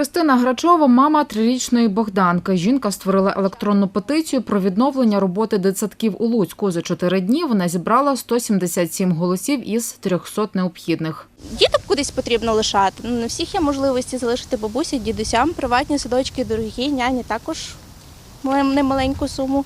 Христина Грачова, мама трирічної Богданки. Жінка створила електронну петицію про відновлення роботи дитсадків у Луцьку. За чотири дні вона зібрала 177 голосів із 300 необхідних. Діток кудись потрібно лишати. Ну, не всіх є можливості залишити бабусі, дідусям. Приватні садочки дорогі, няні також мале- немаленьку суму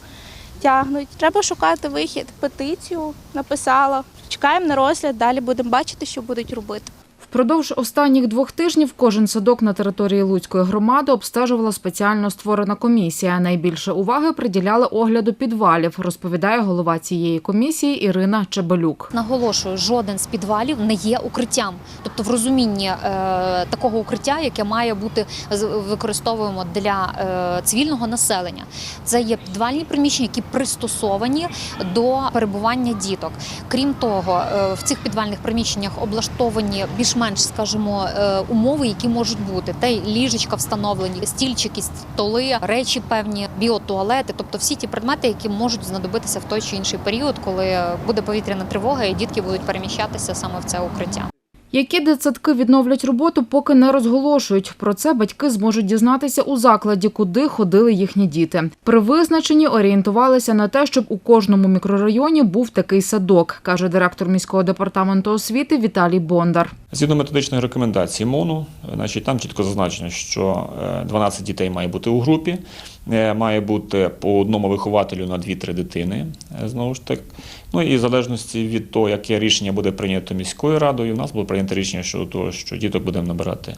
тягнуть. Треба шукати вихід. Петицію написала. Чекаємо на розгляд, далі будемо бачити, що будуть робити. Впродовж останніх двох тижнів кожен садок на території Луцької громади обстежувала спеціально створена комісія. Найбільше уваги приділяли огляду підвалів, розповідає голова цієї комісії Ірина Чебелюк. Наголошую, жоден з підвалів не є укриттям, тобто в розумінні е, такого укриття, яке має бути використовуємо для е, цивільного населення. Це є підвальні приміщення, які пристосовані до перебування діток. Крім того, е, в цих підвальних приміщеннях облаштовані більш-менш, скажімо, е, умови, які можуть бути. Й ліжечка встановлені, стільчики, столи, речі певні, біотуалети, тобто всі ті предмети, які можуть знадобитися в той чи інший період, коли буде повітряна тривога, і дітки будуть переміщатися саме в це укриття. Які дитсадки відновлять роботу, поки не розголошують. Про це батьки зможуть дізнатися у закладі, куди ходили їхні діти. При визначенні орієнтувалися на те, щоб у кожному мікрорайоні був такий садок, каже директор міського департаменту освіти Віталій Бондар. Згідно методичної рекомендації МОНу, значить, там чітко зазначено, що е, 12 дітей має бути у групі, е, має бути по одному вихователю на 2-3 дитини. е, Знову ж так. Ну і в залежності від того, яке рішення буде прийнято міською радою, у нас було прийнято рішення щодо того, що діток будемо набирати,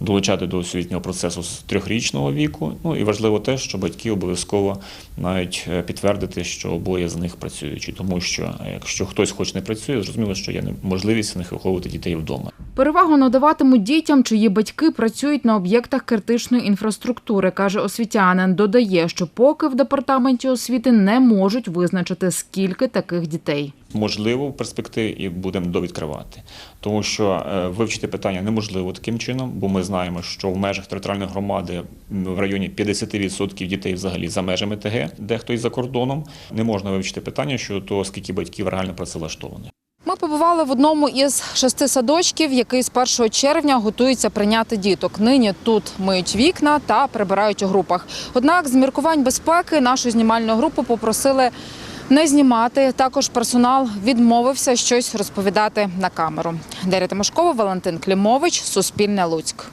долучати до освітнього процесу з трьохрічного віку. Ну і важливо те, що батьки обов'язково мають е, підтвердити, що обоє з них працюючі, тому що е, якщо хтось хоч не працює, зрозуміло, що є можливість в них виховувати дітей вдома. Перевагу надаватимуть дітям, чиї батьки працюють на об'єктах критичної інфраструктури, каже освітянин. Додає, що поки в департаменті освіти не можуть визначити, скільки таких дітей. Можливо, в перспективі і будемо довідкривати, тому що е, вивчити питання неможливо таким чином, бо ми знаємо, що в межах територіальної громади в районі 50% дітей взагалі за межами ТГ, дехто і за кордоном. Не можна вивчити питання щодо того, скільки батьків реально працевлаштовані. Ми побували в одному із шести садочків, який з 1 червня готується прийняти діток. Нині тут миють вікна та прибирають у групах. Однак, з міркувань безпеки нашу знімальну групу попросили не знімати. Також персонал відмовився щось розповідати на камеру. Дар'я Тимошкова, Валентин Клімович, Суспільне Луцьк.